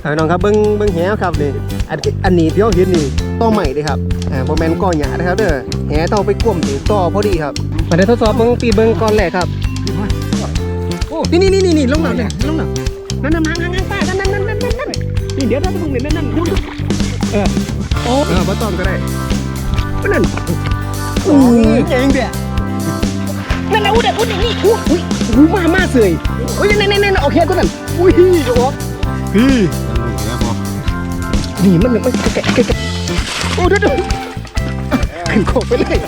เอาพี่น้องครับเบิ้งเบิ้งแหครับนี่อันอันนี้ที่เราเห็นนี่ต่อใหม่เลยครับอ่าโมแมนก้อนหยานะครับเด้อแหต้องเอาไปกลุ่มถึงต่อพอดีครับมาได้ทดสอบเบิ้งปีเบิ้งก้อนแรกครับโอ้นี่นี่นี่นี่ลงหนักเนี่ยลงหนักนั่นนั่นหางหางหางป้านั่นนั่นนั่นนั่นนั่นนี่เดี๋ยวถ้ามึงเห็นนั่นนั่นคุณเออโอ้เออมาต้อมก็ได้นั่นโอ้ยเจ๋งเด้อนั่นแหละอุ้ยเด็กอุ้ยนี่อุ้อุ้ยอุ้ยมามาเสยอุ้ยนั่นนั่นนั่นโอเคตัวนั้นอุ้ยโอ้ พี่นี่มันมันแกะแกะแกะโอ้เดี๋ยเดี๋ยวขึ้นโคกไปเลย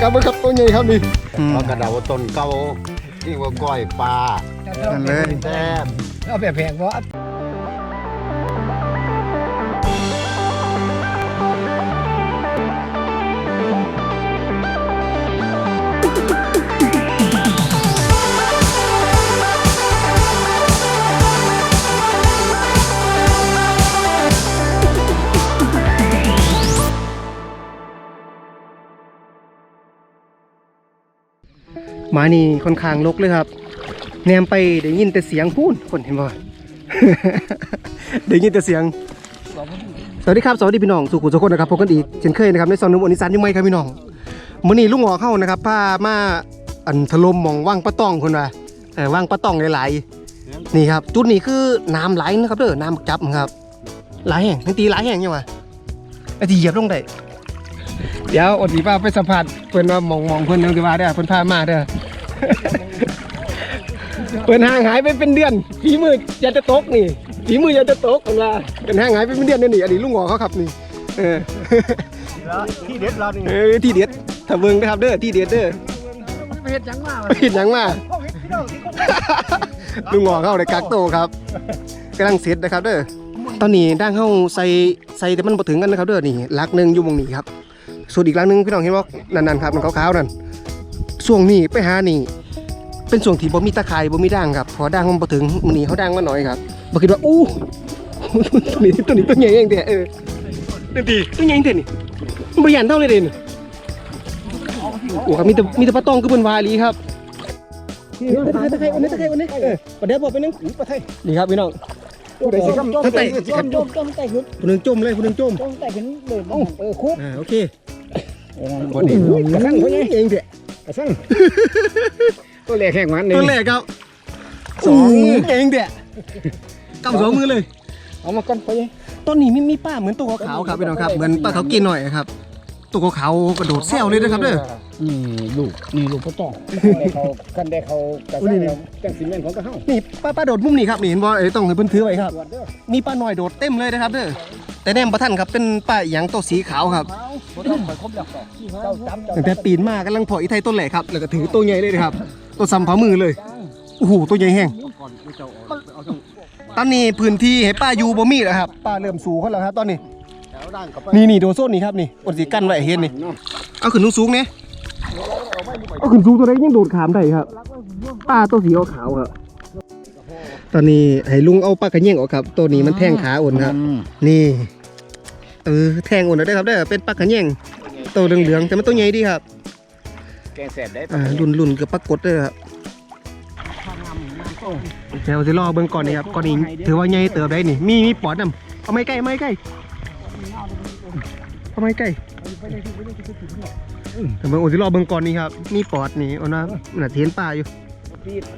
กลับมาครับตัวใหญ่ครับนี่ปลากระเดาต้นเก่าที่ว่าก้อยปลานั่นเลยแซ่บเอาแบบแพงเพราะ มานี่ค่อนข้างลกเลยครับ แนมไปได้ยินแต่เสียงพูนคนเห็นบ่ ได้ยินแต่เสียง สวัสดีครับสวัสดีพี่น้องสุขุมสุขคนนะครับพบกันอีกเช่นเคยนะครับในซอนนุ่มอนิสานยุ่งไหมครับพี่น้องมื้อนี้ลุงหอเข้านะครับพามาอันถล่มหมองว่างปะต้องคนว่าเออว่างปะต้องหลายๆนี่ครับ จุดนี้คือน้ำไหลนะครับเด้อน้ำจับครับไหลแห้งทันทีไหลแห้งยังวะไอ้ที่เหยียบลงได้ ดี๋ยวอดสีว่าไปสัมผัสเพิ่นว่าหมองหมองเพิ่นยังสิว่าเด้อเพิ่นพามาเด้อ เพิ่นห่างหายไปเป็นเดือนฝีมืออยากจะตกนี่ฝีมืออยากจะตกเพิ่นว่าเพิ่นห่างหายไปเป็นเดือนเด้อนี่อันนี้ลุงหงอเขาครับนี่เออที่เด็ดเรานี่เออที่เด็ดถ้าเบิ่งนะครับเด้อที่เด็ดเด้อไปเฮ็ดหยังมาไปเห็นหยังมาลุงหงอเข้าในกักโตครับกำลังเสร็จนะครับเด้อตอนนี้ด่างเข้าใส่ใส่แต่มันบ่ถึงกันนะครับเด้อนี่ลักหนึงอยู่หมองนี้ครับ ส่วนอีกลักหนึงพี่น้องเห็นบ่นั่นๆครับมันขาวๆนั่นช่วงนี้ไปหานี่ เป็นช่วงที่บ่มีตะไคร่บ่มีด่างครับเพอด่างมันบ่ถึงมื้อนี้เขาด่างมาหน่อยครับบ่คิดว่าอู้ตัวนี้ตัวนี้ตัวใหญ่เองเด้อเออนั่นดีตัวใหญ่เองเด้อนี่มันบ่ยันเท่าเลยเด้อนี่โอ้ครับมีแต่มีแต่ปลาตองคือเพิ่นว่าอีหลีครับตะไคร้ตะไคร้อันนี้ตะไคร้อันนี้เออประเดี๋ยวบอกไปนึงประเทศนี่ครับพี่น้องผู้ใดสิครับทั้งไต่จมจมจมไต่ขึ้นผู้หนึงจมเลยผู้หนึงจมจมไต่ขึ้นเดินเออคุบอ่าโอเค คนนี้กระสังเขาไงเองเด้อกระสังตัวแรกแข่งมันนี่ตัวแรกครับสองเองเด้อเก้าสองมือเลย เอามาก่อนไปไงต้นนี้มีมีป้าเหมือนตัวขาวๆครับพี่น้องครับ เหมือนป้าเขากินหน่อยครับ ตัวขาวๆกระโดดเซลเลยนะครับเด้อนี่ลูกนี่ลูกพ่อต้องเขากันได้เขากระสังจังซีเมนต์ของกระเฮานี่ป้าป้าโดดมุมนี่ครับนี่เห็นบ่เอ้ยต้องให้เพิ่นถือไว้ครับตรวจเด้อมีป้าหน่อยโดดเต็มเลยนะครับเด้อแต่แนมประทันครับเป็นป้าอหย่างตัวสีขาวครับบ่ต้องไปครบแล้วเจ้าจำเจ้าตั้งแต่ปีนมากำลังพออีไทยต้นแหลกครับแล้วก็ถือตัวใหญ่เลยนะครับ ตัวซ้ำฝ่ามือเลยโอ้โหตัวใหญ่แห้งตอนนี้พื้นที่ให้ป้าอยู่บ่มีแล้วครับป้าเริ่มสูงเขาแล้วครับตอนนี้ แถวด่างกับไปนี่นี่โดนโซนนี่ครับนี่อดสิกันไว้ให้เห็นนี่เอาขึ้นสูงๆเนี่ยเอาขึ้นสูงตัวไหนยังโดดขามได้ครับป้าตัวสีขาวๆครับตอนนี้ให้ลุงเอาปลากระเยี่ยงออกครับ ตัวนี้มันแทงขาอ่อนครับ นี่เออแทงอ่อนได้ครับได้อเป็นปลากระเยี่ยงตัวเหลืองๆแต่มันตัวใหญ่ดีครับแกงแสบได้อ่ารุ่นรุ่นกับปรากฏเลยครับเดี๋ยวจะรอเบิ่งก่อนนี่ครับก่อนนี้ถือว่าใหญ่เติบได้นี่มีมีปอดนำเอาไม้ใกล้เอาไม้ใกล้ เอาไม้ใกล้แต่เบิ่งโอ้สิรอเบิ่งก่อนนี่ครับมีปอดนี่เอานะมันน่ะเทียนป่าอยู่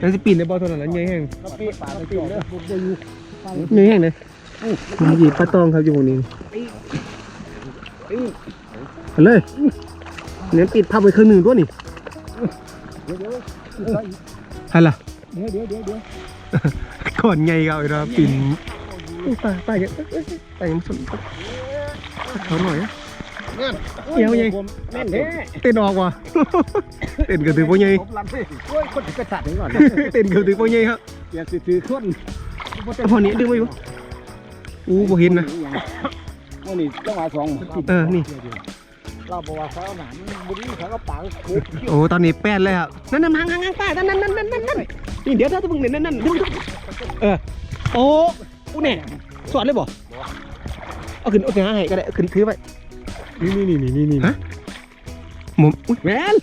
ยังสิปีนได้บ่เท่านั้นแหละใหญ่แห้งปีป่าปีเด้อบุกอยู่ใหญ่แห้งเลยมีหยิบปลาตองครับอยู่ตรงนี้เอาเลยเน้นปิดพับไว้ครึ่งหนึ่งด้วยนี่ใช่ล่ะเดี๋ยวเดี๋ยวเดี๋ยวเดี๋ยวก่อนไงก็เอาเราปิ่นไปไปกันไปยังสุดเขาหน่อยนะ เดี๋ยวยังแม่นแท้เต้นออกว่ะเต้นกระตือพ่อใหญ่ผมลำสิโอ้ยคนกระสัดนี่ก่อนเต้นกระตือพ่อใหญ่ครับอย่าสิถือคนพอนี้ดึงไว้อยู่อู้บ่เห็นนะวันนี้จังหวะสองเออนี่เราบอกว่าเขาหนามบุรีเขาก็ปากคุบโอ้ตอนนี้แป้นเลยครับนั่นนั่นหางหางหางป้านั่นนั่นนั่นนั่นนั่นนั่นนี่เดี๋ยวถ้าจะมึงเห็นนั่นนั่นดูเออโอ้อู้เนี่ยสอนเลยบ่เอาขึ้นเอาขึ้นหาให้ก็ได้เอาขึ้นถือไว้ นี่นี่นี่นี่นี่ฮะ หมุมอุ้ยแมน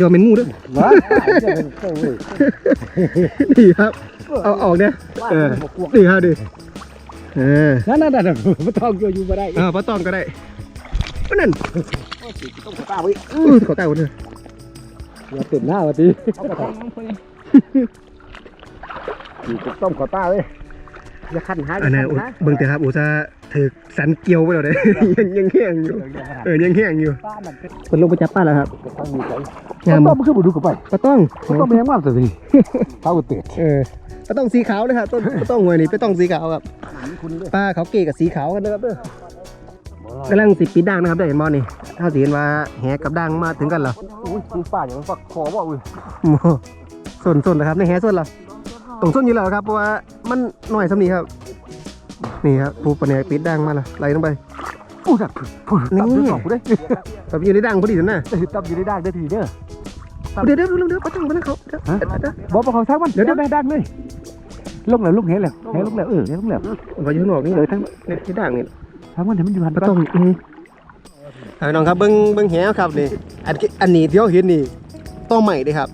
ยอมเป็นงูด้วยว้าจะเป็นโอ้ยนี่ครับ เอาออกเนี่ยเออดีครับดิเออนั่นนั่นนั่นบ่ต้องอยู่อยู่บ่ได้เออปลาตองก็ได้ก็นั่นต้องขอตาไว้อือขอตาคนเถอะอย่าเต็มหน้าว่าติเอาไปอยู่กับต้มขอตาเว้อย่าคันหาอันนั้นเบิ่งเถอะครับอุตส่าห์ ถือสันเกียวไปแล้วเด้ยังยังแห้งอยู่ เออยังแห้งอยู่ป้ามันเป็นคนลงไปจับป้าแล้วครับทางนี้ไปงามต้มมันคือบ่ดูกับไปปลาต้องต้มแม่งมากสิเท่าเตะเออปลาต้องสีขาวเลยครับต้นปลาต้องหวยนี่ปลาต้องสีขาวครับป้าเขาเกกับสีขาวกันนะครับเด้อกำลังสิปิดด่างนะครับได้เห็นบ่นี่เท่าที่เห็นว่าแหกับด่างมาถึงกันเหรออุ้ยป้าอย่างมันฝักคอบ่อุ้ยโอ้โหส่วนส่วนนะครับในแหส่วนเหรอตรงส่วนอยู่แล้วครับเพราะว่ามันหน่อยสำนีครับ นี่ครับปูปลาเนี่ยปิดด่างมาและไหลลงไปอู้ดักพูดตับอยู่สองผู้ได้แบบอยู่ในด่างพอดีนั่นน่ะตับอยู่ในด่างได้ทีเด้อเดี๋ยวเดี๋ยวเดี๋ยวเดี๋ยวปลาต้องปลาต้องเขาเดี๋ยวเดี๋ยวเดี๋ยวบอกบอกเขาทักมันเดี๋ยวได้ด่างเลยลงแล้วลงเห็นแล้วเห็นลงแล้วเออเห็นลงแล้วปลาอยู่ข้างนอกนี่เลยทั้งเนี่ยที่ด่างนี่ทั้งมันเห็นมันอยู่หันปลาต้องอืมเอาน้องครับเบิ้งเบิ้งแหครับนี่อันอันนี้ที่เราเห็นนี่ต่อใหม่เด้ครับ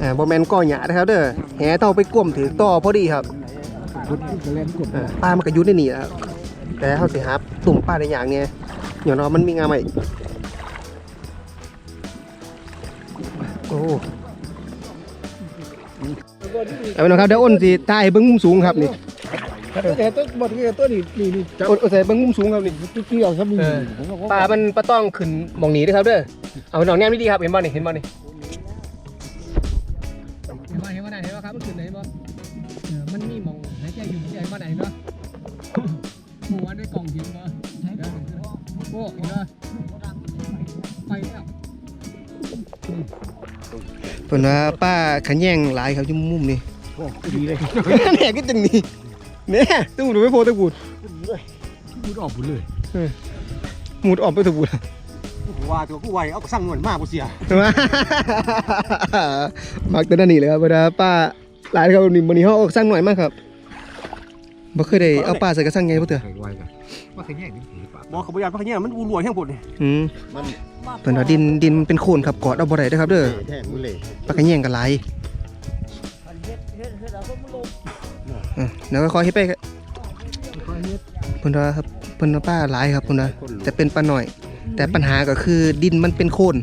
อ่าบ่แม่นก้อหยานะครับเด้อแหเท่าไปกลมถือต่อพอดีครับ คุณจะเล่นกลุ่มอ่าปลามันก็อยุ่ในนี่นะครับแต่เขาสิครับตุ่มปลาในอย่างเนี้ยเดี๋ยวเนาะมันมีงาใหม่โอ้เอาไปเนาะครับเดี๋ยวอ้นสิถ่ายเบิ้งมุมสูงครับนี่แต่ต้นบดเงี้ยต้นนี่นี่นี่จะอ้นอ้นใส่เบิ้งมุมสูงครับนี่เกี่ยวครับนี่ปลามันปลาต้องขึ้นหมองหนีด้วยครับเด้อเอาไปหนองแนมดีๆครับเห็นบ่นี่เห็นบ่นี่ โอ้เห็นบ่ไปแล้วเพิ่นว่าป้าขันแย่งหลายครับอยู่มุมนี่โอ้ดีเลยแหน่ก็จังนี้เนี่ยตู้ดูไม่พอตะบูดพูดออกพูดเลยหมุดออกไปตะบูดว่าตัวกูไวเอาสั่งเงินมากกูเสียมามักแต่นั่นนี่เลยครับเวลาป้าหลายครับนี่มื้อนี้เฮาเอาสร้างหน่อยมากครับบ่เคยได้เอาป้าใส่กระสังไงบ่เถอะไวกันว่าเคยแย่งนี่บอกเขาพยายามว่าเคยแย่งมันอุ่นรวยแห้งผลนี่อืมมันเพิ่นว่าดินดินมันเป็นโคลนครับกอดเอาบ่ได้เด้อครับเด้อแท่งมือเละปลากระแยงกันหลายเออเดี๋ยวค่อยๆเฮ็ดไปครับเพิ่นว่าครับเพิ่นว่าป้าหลายครับเพิ่นว่าแต่เป็นปลาหน่อย แต่ปัญหาก็คือดินมันเป็นโคลน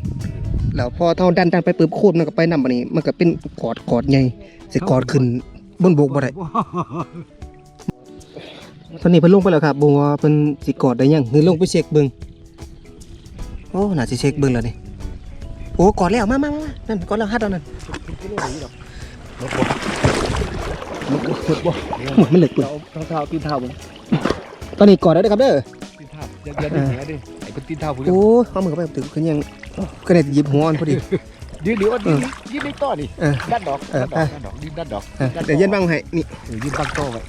แล้วพอเท่าดันดันไปปึ๊บโคลนมันก็ไปนำอันนี้ มันก็เป็นกอดกอดใหญ่สิกอดขึ้นบนบกบ่ได้ ตอนนี้เพิ่นลงไปแล้วครับบ่ว่าเพิ่นสิกอดได้ยังหรือลงไปเช็คเบิ่งโอ้น่าสิเช็คเบิ่งแล้วนี่โอ้กอดแล้วมามามานั่นกอดแล้วฮัดเอานั่นหมดมันเหล็กปุ่นเท้าเท้าตีนเท้าผมตอนนี้กอดแล้วเด้อครับเด้อตีนเท้าอย่าอย่าดึงอย่าดึงไอ้เป็นตีนเท้าผมโอ้เอามือเข้าไปถึงคือยังก็ได้หยิบหัวมันพอดียืดเดี๋ยวยืดยืดในต้อนี่เออด้านดอกเออด้านดอกยืดด้านดอกเดี๋ยวย็นบ้างให้นี่ยืดตั้งโต้ไว้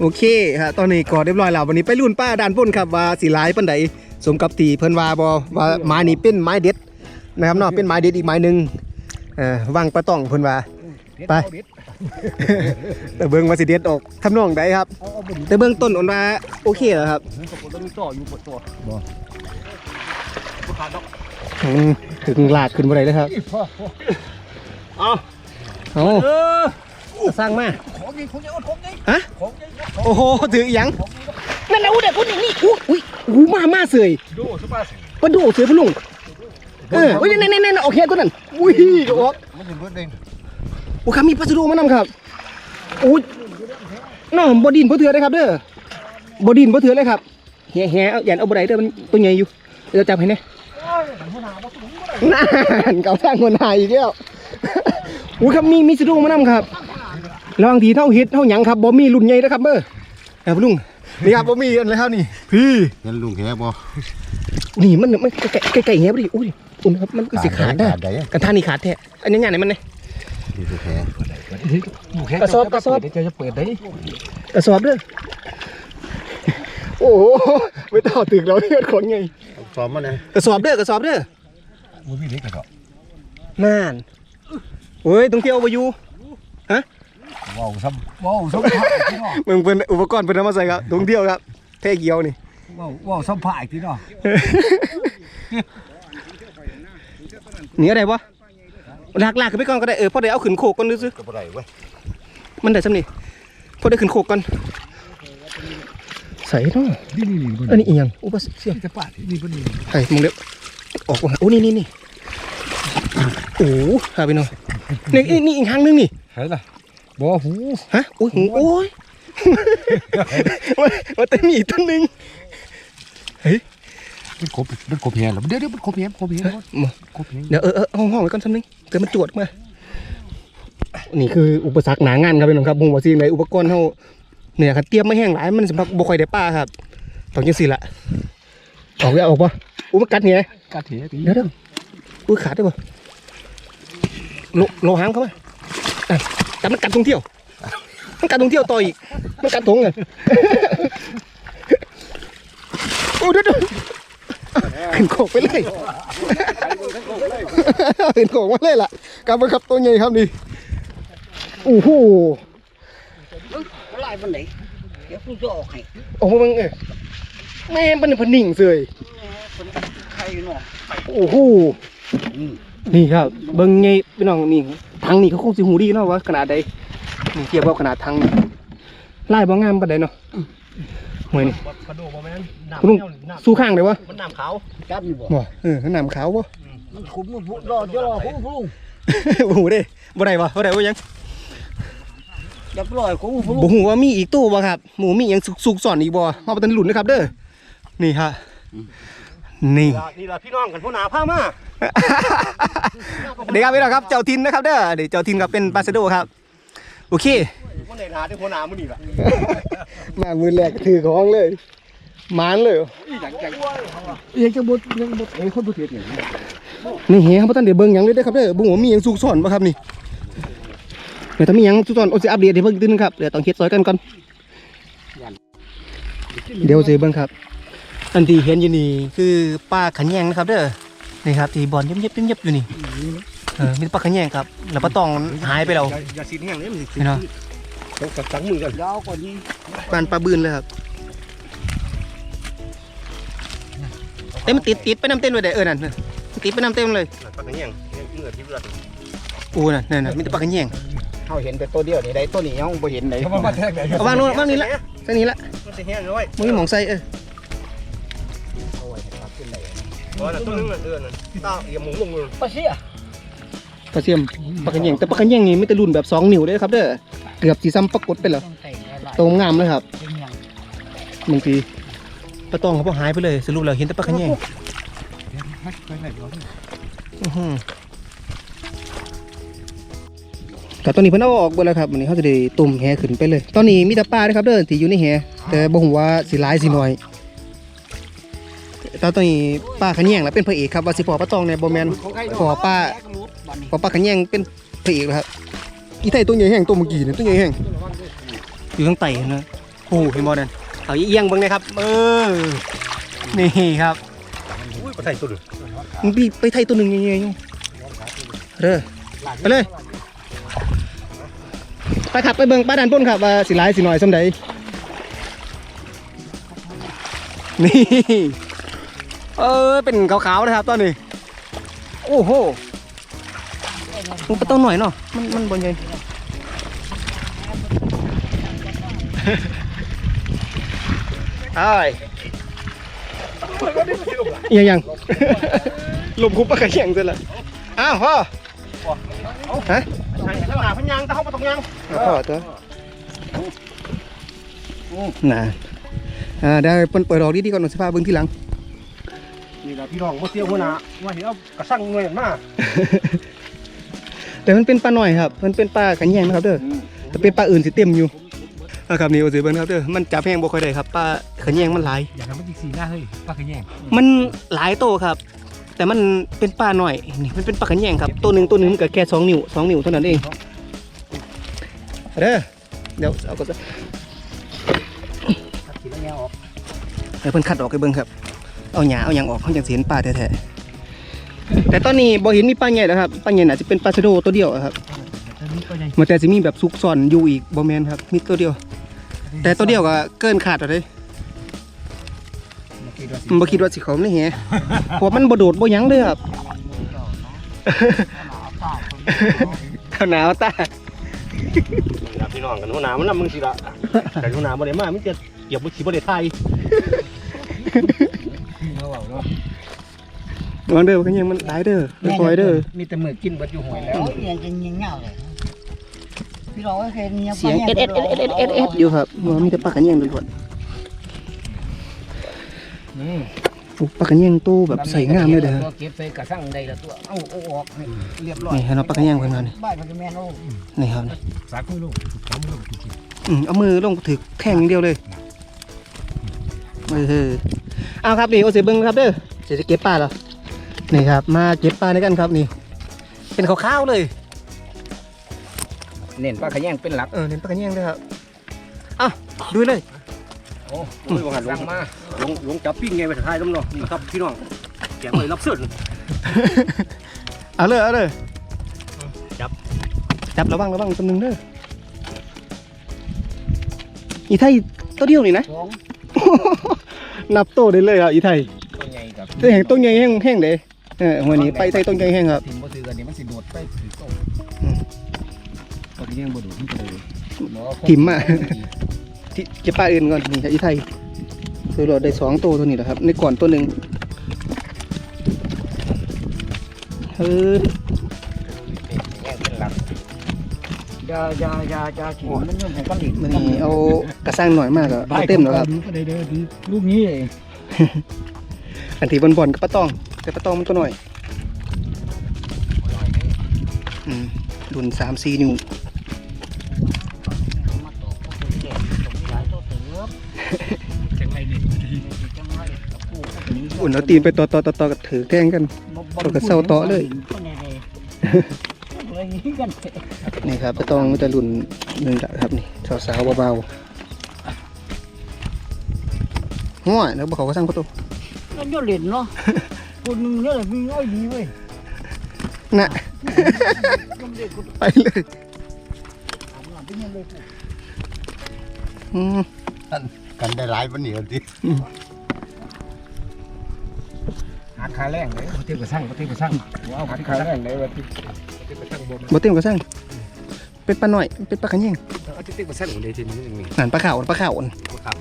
โอเคฮะตอนนี้กอดเรียบร้อยแล้ววันนี้ไปรุ่นป้าดานพ่นครับว่าสีลายปันใดสมกับตีเพิ่นว่าบ่ว่าไม้นี้เป็นไม้เด็ดนะครับเนาะเป็นไม้เด็ดอีกไม้หนึงเอ่อวางปลาต้องเพิ่นว่าไป แต่เบิ่งว่าสิเด็ดออกทำนองใดครับเอาเอาไปแต่เบื้องต้นออนว่าโอเคแล้วครับปรากฏว่ามีต่ออยู่บนตัวบ่บ่ขาดดอกอืมถึงลากขึ้นบ่ได้เลยครับเอาเอาเออ สร้างมาของยิงของยิงเอาของยิงฮะของยิงโอ้โหถืออีหยังนั่นแหละอู้เด็กคนนี้นี่อู้อุ้ยอู้มามาเสยดูสปาสปลาดูเสือพะลุงเอออุ้ยนี่นี่นี่โอเคตัวนั้นอุ้ยออกมันเป็นเพื่อนเองโอ้ครับมีปลาสะดูมานำครับโอ้ยน้องบดินบ่เถื่อเลยครับเด้อบดินบ่เถื่อเลยครับแห่แห่เอาอย่าเอาบ่ได้เด้อมันตัวใหญ่อยู่เดี๋ยวจับให้แน่นั่นเก่าสร้างคนหายอีกแล้วโอ้ยครับมีมีสะดูมานำครับ ระวังทีเท่าเฮ็ดเท่าหยังครับบ่มีรุ่นใหญ่นะครับเด้อเออพะลุงนี่ครับบ่มีอันเลยครับนี่ พี่เห็นลุงแหบ่นี่มันมันใกล้ใกล้ใกล้ๆแหบ่ดิอุ้ยอุ่นครับมันก็สิขาดได้ขาดได้กันท่านี่ขาดแท้อันนี้งานไหนมันเนี่ยนี่ลุงแหกระสอบกระสอบเดี๋ยวจะเปิดได้กระสอบเด้อโอ้โหไม่ต่อตึกเราเนี่ยคนไงซ้อมมาเนี่ยกระสอบเด้อกระสอบเด้อบ่มีเล็กกระดอกนานโอ้ยต้องเที่ยวไปอยู่ ว้าวซ้ำว้าวซ้ำผ้าพี่น้องมึงเป็นอุปกรณ์เป็นน้ำมาใส่ครับต้องเที่ยวครับเท่เกียวนี่ว้าวว้าวซ้ำผ้าอีกพี่น้องหนีอะไรปะลากลากขึ้นไปก่อนก็ได้เออพอได้เอาขึ้นโคกก่อนซื้อก็บ่ได้เว้ยๆมันได้สำนี่พอได้ขึ้นโคกก่อนใส่เนาะนี่นี่นี่อันนี้อีหยังอุปสรรคเสียจะปาดนี่บ่นี่ไอ้มึงเล็บออกมาโอ้นี่นี่นี่โอ้หาไปหน่อยนี่นี่นี่อีกครั้งนึงนี่ใช่ล่ะ บ่หูฮะโอ้ยหูโอ้ยว่าว่าแต่มีอีกตัวหนึงมันกบมันกบแหนแล้วเดี๋ยวเดี๋ยวมันกบแหนกบแหนมากบแหนเดี๋ยวเออเออห้องห้องไว้ก่อนสักนึงเกิดมันจวดมานี่คืออุปสรรคหนางานครับพี่น้องครับผมว่าสิ่งใดอุปกรณ์เฮาเนี่ยครับเตรียมไม่แห้งหลายมันสำหรับบ่ค่อยได้ป้าครับต้องจังซี่ละออกแล้วออกปะอุ้ยมันกัดเนี่ยกาเถตีเดี๋ยวเดี๋ยวอุ้ยขาดได้ปะโลโลหางเข้ามาอะ แต่มันกัดตรงเที่ยว มันกัดตรงเที่ยวต่ออีก มันกัดตรงไงโอ้เดี๋ยวเดี๋ยวขึ้นโขกไปเลยขึ้นโขกมาเลยล่ะกลับมาครับตัวใหญ่ครับนี่โอ้โหไล่มันไหนเดี๋ยวกูจะออกให้โอ้โหมึงเอ้ยแม่มันเป็นพนิ่งเสยใครเนาะโอ้โห นี่ครับเบิ้งไงพี่น้องนี่ทางนี่เขาคงสิหูดีเนาะว่าขนาดใดนี่เทียบกับขนาดทางนี่ไล่บ่งามปานใดเนาะหวยนี่กระโดดบ่แม่นคุณลุงสู้ข้างเลยวะมันน้ำขาวจับนี่บ่บ่เออน้ำขาวบ่มันขุมมันพุรอจะรอคุ้มพุงโอ้โหเด้บ่ได้บ่บ่ได้บ่ยังจะปล่อยคุ้มพุงบ่ฮู้ว่ามีอีกตู้บ่ครับหมูมีหยังสุกๆซ่อนอีกบ่มาบ่ทันหลุนนะครับเด้อนี่ฮะ นี่นี่ล่ะพี่น้องกันผู้หนาพามาเดี๋ยวครับพี่น้องครับเจ้าทินนะครับเด้อเดี๋ยวเจ้าทินกับเป็นปาเซโดครับโอเคมันได้หาที่ผู้หนามื้อนี้ล่ะมามือแรกถือของเลยมานเลยยังจะบ่ยังบ่ไอ้คนบ่เฮ็ดหยังนี่เฮ้ครับท่านเดี๋ยวเบิ่งหยังเลยเด้อครับเด้อบุ้งว่ามีหยังสุกซ่อนบ่ครับนี่เดี๋ยวถ้ามีหยังสุกซ่อนโอ้สิอัปเดตให้เพิ่งตื่นงครับเดี๋ยวต้องเฮ็ดซอยกันก่อนเดี๋ยวสิเบิ่งครับ อันที่เห็นอยู่นี่คือปลาขันแยงนะครับเด้อนี่ครับที่บอลเย็บๆเย็บๆอยู่นี่เออมีแต่ปลาขันแยงครับแล้วปลาตองหายไปแล้วอย่าสิแห้งเลยมันสินี่เนาะต้องกัดสังมือกันยาวกว่านี้ปานปลาบืนเลยครับเต็มนติดติดไปน้ำเต็มเลยเด้อเออนั่นติดไปน้ำเต็มเลยปากกันแห้งเนื้อที่เลือดโอ้น่ะนั่นน่ะมีแต่ปลาขันแยงเฮาเห็นแต่ตัวเดียวนี่ได้ตัวนี้ยังบ่เห็นได้เขามาแทกไหนเอาวางโน่นวางนี่ละใส่นี่ละมันสิแห้งเลยมึงมีหมองใส่เออ บ่น่ะตัวนึงน่ะเดือนน่ะตาเอียมหมุนลงเลยปะเสียปลาเสียมปลาขันแยงแต่ปลาขันแยงนี่ไม่แต่รุ่นแบบสองนิ้วเลยครับเด้อเกือบสีซ้ำปรากฏไปแล้วต้องแต่งอะไรตรงงามเลยครับเป็นหยังบางทีปลาตองเขาพอหายไปเลยสรุปแล้วเห็นแต่ปลาขันแยงอื้อหือแต่ตอนนี้เพิ่นเอาออกไปแล้วครับวันนี้เขาจะได้ตุ่มแหขึ้นไปเลย ตอนนี้มีแต่ปลานะครับเด้อที่อยู่ในแหแต่บ่ฮู้ว่าสิหลายสิน้อย แต่ตอนนี้ปลาขันแยงแล้วเป็นพระเอกครับว่าสิพอปลาตองเนี่ยบ่แม่นพอปลาพอปลาขันแยงเป็นพระเอกแล้วครับอีไทยตัวใหญ่แห้งตัวเมื่อกี้เนี่ยตัวใหญ่แห้งอยู่ข้างใต้นะโอ้เห็นบ่นั่นเอาเอียงๆเบิ่งนะครับ เออนี่ครับอุ้ยปลาไทยตัวนึงมึงไปไปไทยตัวหนึ่งยังไงอยู่เด้อไปเลยไปขับไปเบิ่งป้าดันป้นครับว่าสิหลายสิหน่อยสำใดนี่ เออเป็นขาวๆนะครับตอนนี้ โอ้โหมันก็ต้องหน่อยเนาะมันมันบนใหญ่ไอ้ายเอียงยังลมคุบปากกระเขียงเสร็จแล้วอ้าวพ่อฮะทางข้างหน้าเพิ่นยางแต่เฮาบ่ต้องยางเอาพ่อตัวน่ะอ่าได้เปิดเปิดออกดีๆก่อนหน่อยสิพาเบิ่งทีหลัง นี่ล่ะพี่น้องบ่เสียหัวหน้าว่าเห็นเอากระสังเงยมาแต่มันเป็นปลาหน่อยครับ มันเป็นปลาขันแยงนะครับเด้อแต่เป็นปลาอื่นสิเต็มอยู่เอาครับนี่โอสิเบิ่งครับเด้อมันจับแห้งบ่ค่อยได้ครับปลาขันแยงมันหลายอยากให้มันอีกสีหน้าเฮ้ยปากขะแยงมันหลายโตครับ แต่มันเป็นปลาหน่อยนี่มันเป็นปลาขันแยงครับตัวหนึ่งตัวหนึ่งมันก็แค่สองนิ้วสองนิ้วเท่านั้นเองเอาเด้อเดี๋ยวเอาก็จะทีละแนวออกให้เพิ่นคัดออกให้เบิ่งครับ เอาหญ้าเอาหยังออกเขาจังสิเห็นปลาแท้ๆแต่ตอนนี้บ่เห็นมีปลาใหญ่แล้วครับปลาใหญ่น่าจะเป็นปลาชะโดตัวเดียวอะครับอันนี้ก็ยังมันแต่สิมีแบบซุกซ่อนอยู่อีกบ่แม่นครับมีตัวเดียว แต่ตัวเดียวก็เกินขาดแล้วเด้มันบ่คิดว่าสิเขาในแหเพราะมันบ่โดดบ่หยังเลยครับเปล่าคนข้าวหนาวตาพี่น้องกันหัวหน้ามันนำมึงสิละแต่หัวหน้าบ่ได้มามันจะเกี่ยวบ่สิบ่ได้ไทย เอาเอาเนาะวางเด้อกันยังมันหลายเด้อคอยเด้อมีแต่มือกินเบัดอยู่หวยแล้วโอ้ยยังจะยิงเงาเลยพี่น้องก็เคยยังเสียงเอ็ดเอ็ดเอ็ดเอ็ดเอ็ดเอ็ดอยู่ครับว่ามีแต่ปลากันยังล้วนอืมๆโอ้ปลากันยังตู้แบบใส่งามเลยเด้อตัวเก็บใส่กระสังใดละตัวเอาเอาออกให้เรียบร้อยนี่ให้เราปลากันยังเพิ่นมานี่บ้านพันธุ์แม่นโอ้นี่ครับสักมือลูกสามมือลูกกินอืมเอามือลงถึกแท่งอย่างเดียวเลย เออเอาครับนี่โอเสเบิ้งครับเด้อเสจะเก็บปลาเหรอนี่ครับ มาเก็บปลาด้วยกันครับนี่ เป็นขาวๆเลยเน้นปลาขยงเป็นหลัก เออเน้นปลากันยังเลยครับอะดูเลยโอ้โอ้ยว่าหันลสั่งงมาลงลงจับปิ้งไงไปถ่ายน้ำเนาะนี่ครับพี่น้องแกงไว้รับเสื้อเอาเลยเอาเลยจับจับระวังระวังตัวหนึงเด้ออีไทยตัวเดียวนี่นะสอง นับโตได้เลยครับอีไทยตัวใหญ่กับตัวแห่งต้นใหญ่แห้งแห้งเด้เออหัวนี้ไปใส่ต้นใหญ่แห้งครับทิมบ่ถือกันนี่มันสิโดดไปถือโตอืมปลาขยงบ่โดดมันจะเลยถิ่มอะที่เก็บปลาอื่นก่อนนี่ครับอีไทยคือเราได้สองตัวตัวนี้แหละครับในก่อนตัวหนึ่งเออ ยายายายาฉีดมันยังแห่งก้อนหินมันนี่เอากระสร้างหน่อยมากอะเอาเต็มแล้วครับดูก็ได้เด้อดีลูกนี้เองอันที่บอลบอลๆกับปลาตอง แต่ปลาตองมันตัวหน่อยอืมรุ่นสามสี่นิ้วมาตกคนแก่ตรงนี้หลายตัวเติบจังไรนี่จังไรกับผู้คนนี้อุ่นเอาตีนไปต่อต่อต่อต่อกับถือแท่งกันตัวกระเซ้าต่อเลย คนใดๆเลยยิงกันนี่ครับปลาตองมันจะรุ่นหนึ่งละครับนี่สาวๆเบาๆห้วยแล้วบอกเขาก็สร้างประตูแล้วยอดเหรียญเนาะคนหนึงเนี่ยมีง่อยดีเว้ยน่ะยังเด็กคนไปเลยถามว่าเป็นยังไงอืมกันได้หลายปานนี้กันติ หาคาแรงเลยบ่เทียบกับสั่งบ่เทียบกับสั่งว้าวหาคาแรงเลยว่าที่บ่เทียบกับสั่งบ่บ่เต็มก็สร้างเป็นปลาหน่อยเป็นปลาขันยิงเอาที่เทียบกับสั่งเลยทีนี้มันมีนั่นปลาขาวปลาขาวอ่อนข่าว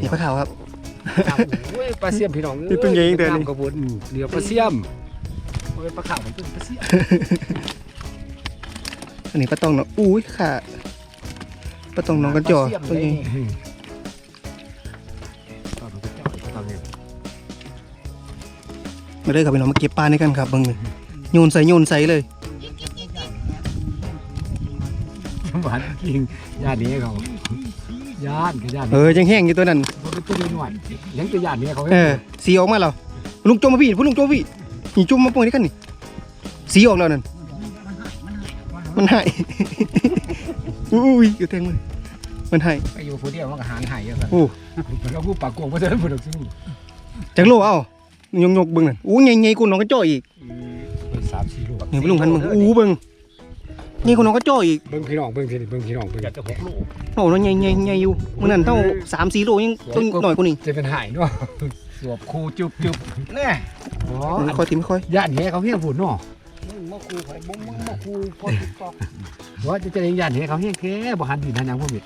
นี่ปลาขาวครับโอ้ยปลาเสียมพี่น้องนี่ตัวใหญ่จังแต่นี่กระบุนเดี๋ยวปลาเสียมโอ้ยปลาขาวมันเป็นปลาเสียมอันนี้ปลาตองเนาะอุ้ยค่ะปลาตองน้องกันจอตัวนี้ มาเลยครับพี่น้องมาเก็บปลาในกันครับเบิ่งนี่โยนใส่โยนใส่เลยหวานจริงญาตินี้เขาญาติกับญาติเออยังแห้งอยู่ตัวนั้นมันเป็นตัวน้อยๆยังตัวญาตินี้เขาเออสีออกมาแล้วลุงจมมาพี่พุ่ลุงจมมาพี่นี่จมมาปล่อยนี่กันนี่สีออกแล้วนั่นมันหายอุ้ยอยู่แทงมันมันหายไปอยู่ผู้เดียวมันก็หารหายเยอะครับโอ้มันก็พูดปากกวงเพราะฉะนั้นผู้ดอกสู้จักโลเอ้า ยงยกๆเบิ่งนั่นอู้ใหญ่ๆกูน้องกระจ้ออีกสามสี่ลูกนี่พุ่ลุงหันเบิ่งอู้เบิ่งนี่กูน้องกระจ้ออีกเบิ่งพี่น้องเบิ่งพี่เบิ่งพี่น้องเบิ่งอยากจะหกลูกโอ้น้องใหญ่ใหญ่ใหญ่อยู่มื้อนั้นเท่าสามสี่โลยังตัวหน่อยกว่านี้จะเป็นหายเนาะสวบคูจุบจุบเนี่ยอ๋อค่อยทิมค่อยญาตินี้เขาเพียงผุนเนาะมึงมาคูไข่บุ้งมึงมาคูพอติดต่อว่าจะจะเลี้ยงญาตินี้เขาเพียงแค่บ่หันดินหันหยังพวกมิด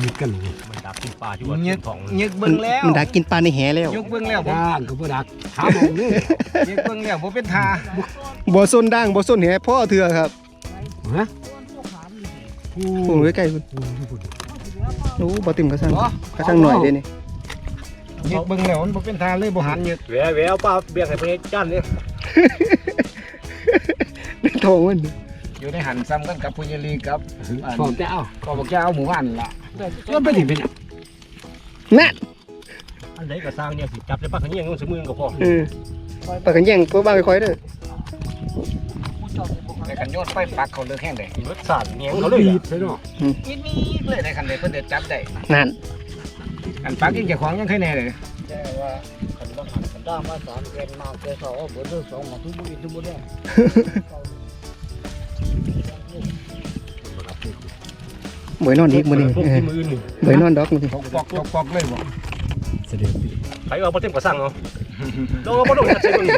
มิดกันเลยมันดักกินปลาที่ว่าเต็กมท้องยึกมัเบิ่งแล้วมันดักกินปลาในแหแล้วยึกเบิ่งแล้วย่างก็บ่ดักถามผมนี่ยึกเบิ่งแล้วบ่เป็นทาบ่ส้นด่างบ่ส้นแหพ่อเถื่อครับฮะพุ่งใกล้ๆพุ่นโอ้บ่ติ่มกระสังกระสังหน่อยเด้นี่ยึกเบิ่งแล้วมันบ่เป็นทาเลยบ่หันยึกแหวะแหวะปลาเบียงให้ไปจ้านเลยในทองมัน อยู่ในหันซ้ำกันกับพุญยลีกับฟองเจ้าก็บอกเจ้าหมู่บ้านล่ะมันไปถึงเป็นหยังนั่นอันไหนก็สร้างเนี่ยสิจับได้ปลาขะเงี้ยงมันสมือก็พอเออปลากันแย่งพวกบ้านค่อยๆเด้อแต่กันโยนไปปักเขาเลือกแห้งได้รสชาติเงี้ยงเขาเลยอะใช่เนาะนิดๆเลยในคันเดียวเพิ่นเดือดจับได้นั่นอันปักยิ่งจะของยังใครแน่เลยแต่ว่าขันว่าขันขันด้ามาสามเกณฑ์มาเกณฑ์สองเบอร์เรื่องสองมาทุกบุรีทุกบุรี บ่อยนอนอีกมื้อนี้พวกเออที่มือนี่บ่อยนอนดอกมื้อนี้ปอกปอกปอกปอกเลยบ่เสด็จใครเอาปลาเต็มกระสังเอาลองเอาปลาโดดยัดใส่ตรงนี้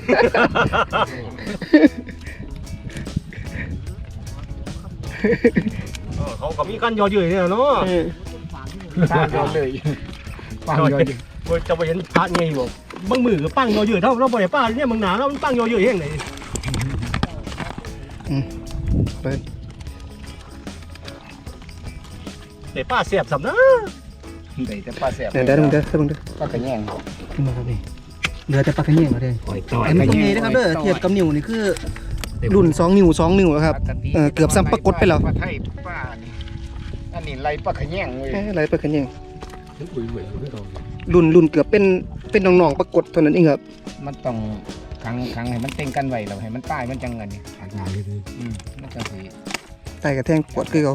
เออเขาก็มีการย่อเยื้อเนี่ยเนาะตามเราเลยฟังเลยเว้ยจะไปเห็นพระไงบ่บางมือก็ปั้งย่อเยื้อเท่าเราบ่ได้ป้าเนี่ยมึงหนาเรามันปั้งย่อเยื้อเองไหนไป แต่ป้าเสียบสับนะได้แต่ปลาแสบเดี๋ยวเดี๋ยวเดี๋ยวเดี๋ยวเดี๋ยวปลากระแยงขึ้นมาครับนี่เหลือแต่ปลากระเนียงมาเลยปล่อยต่อยไอ้มันก็มีนะครับเด้อเทียบกับนิ้วนี่คือรุ่นสองนิ้วสองนิ้วอะครับเออเกือบซ้ำปลากดไปแล้วปลาไทยปลานี่อันนี้ไรปลากระแยงเว้ยเอ้ยอะไรปลากระเนียงอุ้ยอุ้ยอุ้ยรุ่นรุ่นเกือบเป็นเป็นน้องๆปรากฏเท่านั้นเองครับ มันต้องขังขังให้มันเต็งกันไว้แล้วให้มันตายมันจังเงินนี่ขังงานเลยอืมมันจะสิใส่กระแทงปวดคือเขา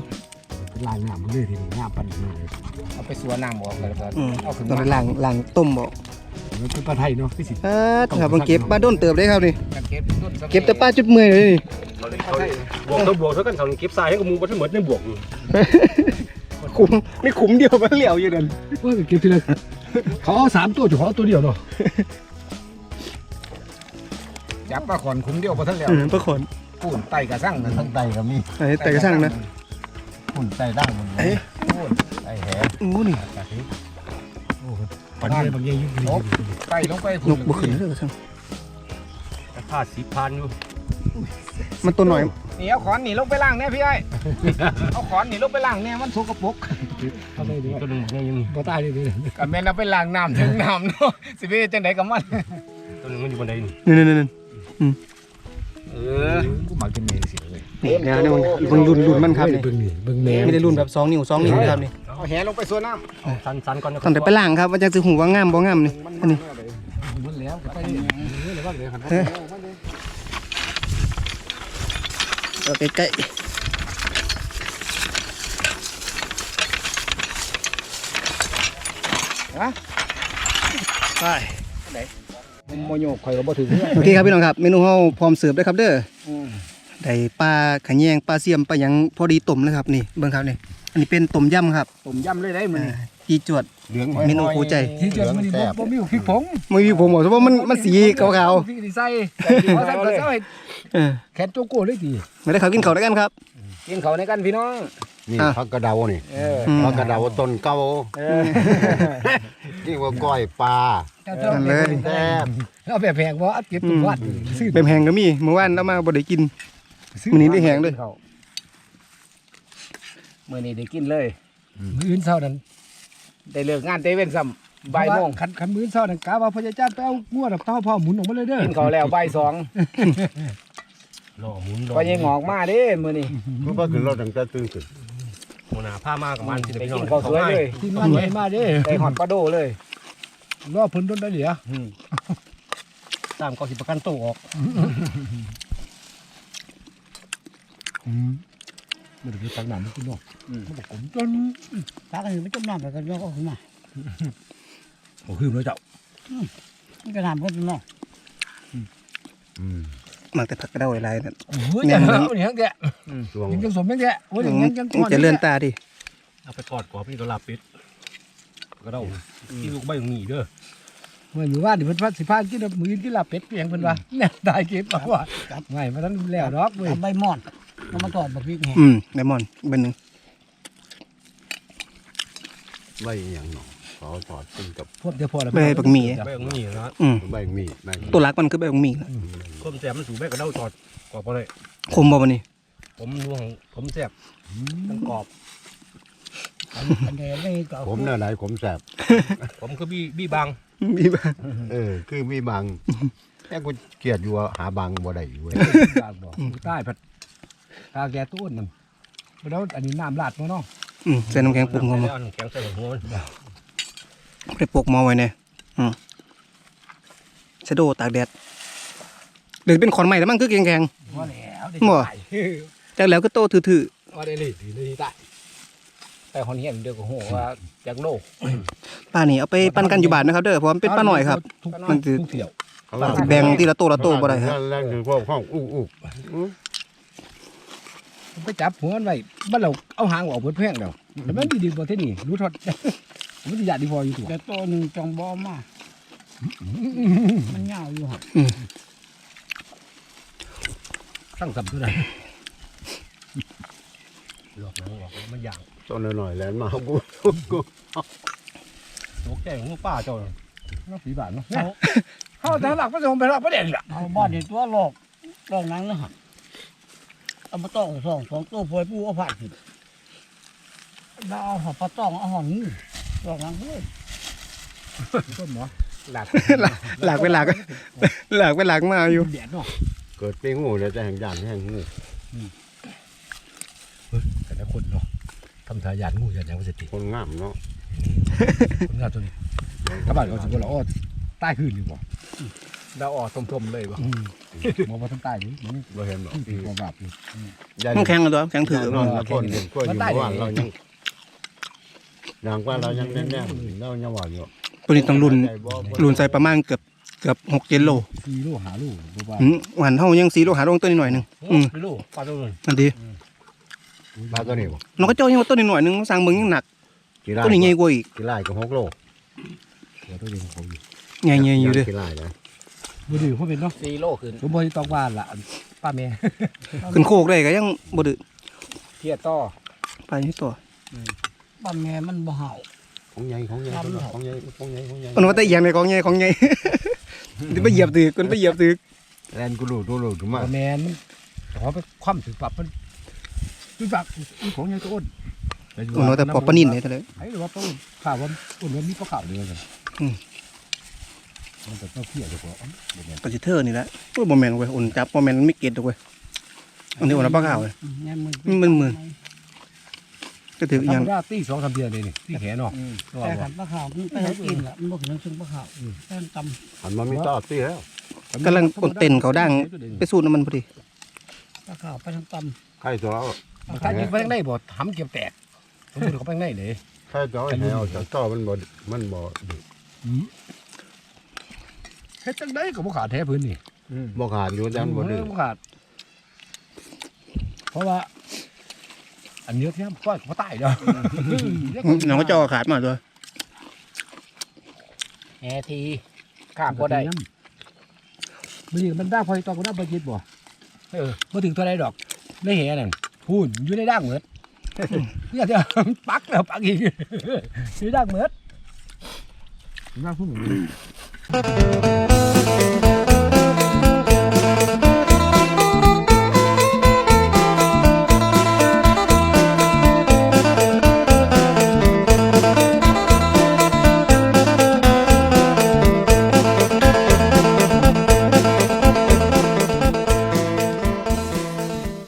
ลายงามมันเลยทีนี้งามปันเลยเอาไปสัวน้ำออกแล้วก็อืมเอาขึ้นตอนมานั้นล้างล้างต้มบ่มันเป็นปลาไทยเนาะพี่สิอ่าครับมาเก็บปลาด้นเติบได้ครับนี่ เก็บต้นสะเก็บแต่ปลาจุดเมื่อยเลยนี่ บวกเท่าบวกเท่ากันเท่าเก็บทรายให้กับมึงบ่ทั้งหมดในบวกขุมไม่ขุมเดียวมันเหลียวอยู่เดินว่าเก็บทีละเขาเอาสามตัวจุเขาเอาตัวเดียวเนาะจับปลาขอนคุ้มเดียวพอท่านแล้วอืมปลาขอนปูนไตกระสั่งนั่นทั้งไตก็มีไอ้แต่กระช่างนะ หุ่นไตดั้งมันเอ๊ะปูนไตแหโอ้นี่ปันเลยบางอย่างยุ่งนกไตลงไปนกบ่ขึ้นเลยกระช่างผ้าสีพันอยู่มันตัวหน่อยนี่เอาขอนหนีลงไปล่างเนี่ยพี่ไอ้เอาขอนหนีลงไปล่างเนี่ยมันสกปรกเขาได้ดีตัวหนึงไงยังบ่ตายเลยดิกับแม่นเอาไปล้างน้ำถึงน้ำเนาะสิเวจังไดกับมันตัวหนึงมันอยู่บนใดนี่นี่นี่นี่เออกูมากินเมย์เสียเลย นี่เดี๋ยวเดี๋ยวมันรุ่นรุ่นมันครับนี่เบิ่งนี่เบิ่งแม่ไม่ได้รุ่นแบบสองนิ้วสองนิ้วนะครับนี่เอาแหลงไปส่วนน้สันสันก่อนนะตอนเดี๋ยวไปล้างครับว่าจะสิหูว่างามบ่งามนี่ำอันนี้มันแล้วไปนี่เลยว่าเลยครับเอาใกล้ๆไปโมโยกข่อยก็บ่ถึงเพื่อนโอเคครับพี่น้องครับเมนูเฮาพร้อมเสิร์ฟแล้วครับเด้ออืม ได้ปลาขะแยงปลาเสียมปลาหยังพอดีต้มนะครับนี่เบิ่งครับนี่อันนี้เป็นต้มยำครับต้มยำเลยได้มันอ่าจีจวด เหลืองเมนูคู่ใจ ที่เจอมันนี่บ่บ่มีพริกผงไม่มีผมบอกว่ามันมันสีขาวพริกที่ใส่เพราะท่านก็ใส่ๆเออแขนโจโก้เลยดีไม่ได้เขากินเขาวด้วยกันครับ กินเขาในกันพี่น้อง นี่อะ ผักกระเดานี่เอออืม ผักกระเดาต้นเก่าเออนี่ว่าก้อยปลาเจ้าเจ้านั่นเลยแซ่บเอาแบบแพงบ่อัดเก็บตัววัดซื้อ เป็นแหงก็มีเมื่อวานเรามาบ่ได้กิน มื้อนี้ได้แหงเลยมื้อนี้ได้กินเลย มื้ออื่นเช้านั้นได้เลิกงานเตเว่นซ้ำบ่ายโมงคันคันมื้อเช้านั้นกะว่าพระเจ้าไปเอางัวดอกเต้าพ่อหมุนออกมาเลยเด้อกินเขาวแล้วบ่ายสองรอหมุนรอพอยังงอกมาเด้มื้อนี้เพื่อขึ้นรถตั้งแต่ตื่นขึ้นหัวหน้าผ้ามากกับมันได้กินข้าวสวยเลยที่มันใหญ่มาเด้อได้หอดปลาโดเลยรอเพิ่นโดนได้เหลือตามก็สิประกันตัวออกอื มมันคือตักน้ำมันกินเนาะมันบอกผมจนตากันอยู่ไม่จมน้ำแต่กันยกออกมาโอ้คือเลยเจ้ามันก็น้ำก็เนาะมักแต่ผักกระเดาหลายๆนั่นโอ้ยยังเอาอย่างแกช่วงยังจังสมยังแกโอ้ยยังยังจังจะเลื่อนตาดิเอาไปกอดกรอบนี่ก็ลาบเป็ดก็เด้ากินลูกใบของหนีเด้อเมื่ออยู่ว่าดิเพิ่นว่าสิพากินมื้อกินลาบเป็ดเพียงเพิ่นว่าเนี่ยได้เก็บมาว่าไม่มาทั้งแล้วดอกเว้ยทำใบมอน เอามาตอดบักพริกแห้งอืมไดมอนด์เบนหนึงใบอหย่างหนอขอถอดขึ้นกับพวกเดี๋ยวพอแล้วใบบักหมี่ใบของหนีนะอืมใบมีดใบตัวรักมันคือใบบักหมี่นะต้มแซ่บมันสูงแม่ก็เด้ากอดกรอบบ่ได้คมบ่วันนี้ ผมร่วงผมแซ่บมันกรอบอันเดียวไม่ก็ผมเนี่ยไหนผมแสบผมคือบี้บี้บางมีบ้างเออ คือมีบางแต่กูเกลียดอยู่ว่าหาบางบ่ได้อยู่เว้ยตากบอกใต้ผัด ตาแกตู้นนั่นแล้วอันนี้น้ำลาดมาเนาะอืมใส่น้ำแข็งปรุงเข้ามาเอาน้ำแข็งใส่หัวมันไปปกหมอไว้แน่อืมชะโดตากแดดหรือเป็นขอนใหม่แล้วมันคือแข็งพอแล้วได้บ่ๆจากแล้วก็โตถือพอได้เลยดีเลยได้แต่คนเห็นเดียวก็โหว่าจากโลกๆป้านี่เอาไปปั้นกันอยู่บ้านนะครับเด้อเพราะมันเป็นป้าหน่อยครับทุกมันจะทุกเที่ยวเขาว่าแบ่งทีละโตละโตบ่ได้ครับแรงคือพวกห้องอู้อู้ ผมไปจับหัวมันไว้บ้านเราเอาหางออกเพิ่นแพงแล้วแต่มันดีๆบ่เท่นี่รู้ทอดมันสิยาดีพออยู่ตัวแต่ตัวหนึ่งจองบอมามันเงาอยู่ครับตั้งสับตัวใดหลอกหนังออกมันย่างต้นหน่อยๆแลนมากูกูตกใจของป้าเจ้าน้องสีบาทเนาะเฮาทางหลักพระสงฆ์ไปหลักประเด็นล่ะเอาบ้านในตัวหลอกหลอกหนังนะฮะ เอามาต้องสองสองตัวพลอยปูเอาผ่านผิดแล้วเอาหอปลาต้องเอาหองูหลอกหนังด้วยต้นหมอหลักหลักไปหลักหลักไปหลักมาอยู่แดดเนาะเกิดเป็นงูแล้วจะแห่งย่านแห่งงูแต่ละคนเนาะทำทายานงูอย่างว่าสิติคนงามเนาะคนงานตัวนี้กระบะเขาสิบ่ละอ้อใต้พื้นอยู่บ่ ดาวออกทมๆเลยบ่อืมบ่ว่าทั้งใต้นี่มันเราเห็นหรอกที่บ่บาปอยู่ย่านมันแข็งกันตัวแข็งถือนอนละคนเพื่อนอยู่บ้านเรายังอย่างว่าเรายังแน่นๆเรายังหวานอยู่ตัวนี้ต้องรุนรุนใส่ประมาณเกือบเกือบหกเจ็ดโล4โล5โลบ่ว่าอืมหวานเท่ายังสีโลหาลงตัวนิดหน่อยหนึงอืมไม่รู้ป้าเจ้าเลยนั่นดีปลาตัวนี้บ่น้องก็เจ้ายังว่าตัวนิดหน่อยหนึงสั่งเบิ่งยังหนักกี่ไร่ตัวนี้ใหญ่กว่าอีกกี่ไร่ก็หกโลตัวตัวเองของเขาอยู่ใหญ่ๆอยู่เด้อกี่ไร่นะ บ่ดื้อเพราะเป็นเนาะสี่โลขึ้นสมบ่ที่ต้องว่าล่ะป้าแม่ขึ้นโคกได้ก็ยังบ่ดื้อเทียต่อไปให้ตัวบ้านแม่มันบ่เห่าของใหญ่ของใหญ่ของใหญ่ของใหญ่ของใหญ่มันว่าแต่เอียงในของใหญ่ของใหญ่เดี๋ยวไปเหยียบตึกมันไปเหยียบตึกแลนกูรู้ตัวรู้ถูกมาป้าแม่มันขอไปคว่ำถึงปรับมันถึงปรับของยังตัวอ้นมันว่าแต่ปอบปะนินเลยแต่เลยไอ้หรือว่าต้นข่าวว่าต้นว่ามีปลาขาวเดียวกันอื มมันจะต้องเพี้ยดีกว่าอ๋อเดี๋ยวแม่ก็สิเทอร์นี่แหละโอ้ยบ่แม่นเว้ยอุ่นจับบ่แม่นมันไม่เก็ตดอกเว้ยอันนี้อุ่นเอาปลาขาวเว้ยแง่มือมันมึนก็ถืออีหธรยังรมดาตีสองสามเดือนเลยนี่ตีแขนเนาะตัวแต่บ่ขันปลาขาวมันไปหากินละมันบ่ถึงซึ่งปลาขาวแค่ตำหันมามีต่อตีแล้วกำลังกดเต้นเขาดังไปสูดน้ำมันพอดีปลาขาวไปทางตใครตัวเราถ้ายิงไปทางไหนบ่ทำเกี่ยวแตกสมมติเขาไปทางไหนเลย ใครตัวให้เอาจากต่อมันบ่มันบ่เฮ็ดจังไดก็บ่ขาดแท้พื้นนี่บ่ขาดอยู่ด้านบ่ดื้อบ่ขาด เพราะว่า อันเนื้อที่ก้อยก็ตายเด้อน้องก็เจาขาดมาตัวแหทีข้ามบ่ได้มันนี่มันด่างพอตอนก็ด่างบ่จิตบ่เออบ่ถึงเท่าไรดอกในแหนั่นพูนอยู่ในด่างเหมือนเนี่ยเดี๋ยวปักแล้วปักอีกอยู่ในด่างเหมือนด่างพูนเหมือน